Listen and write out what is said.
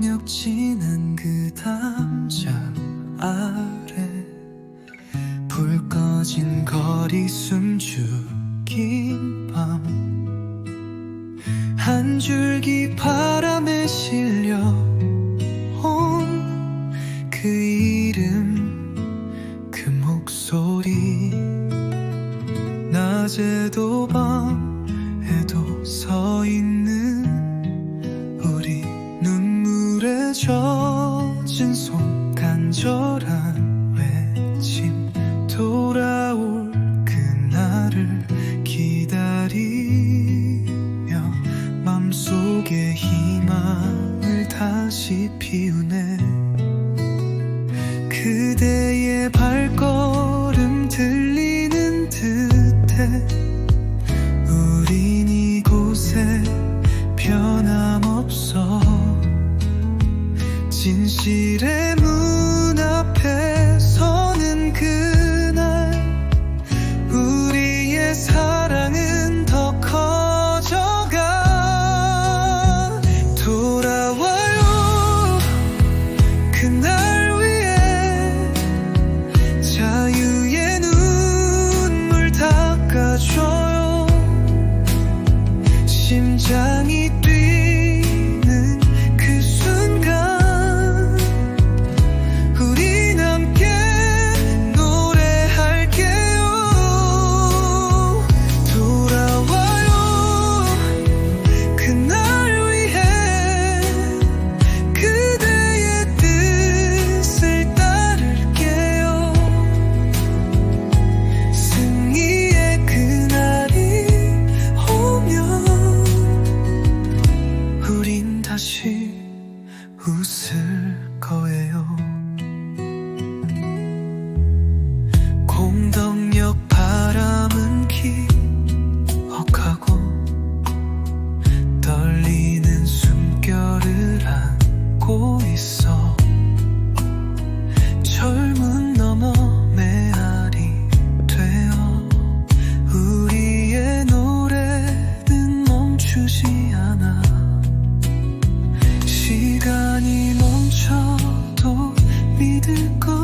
눅눅지는 그 담장 아래 불 꺼진 거리 숨죽인 밤. 한 줄기 바람에 실려 온 그 이름 그 목소리. 낮에도 밤에도 서 있는 젖은 손 간절한 외침 돌아올 그날을 기다리며 맘속에 희망을 다시 피우네. 그대의 발걸음 들리는 듯해 진실의 문 앞에 서는 그날 우리의 사랑은 더 커져가 돌아와요. 그날 위해 자유의 눈물 닦아줘요. 심장이 다시 웃을 to go.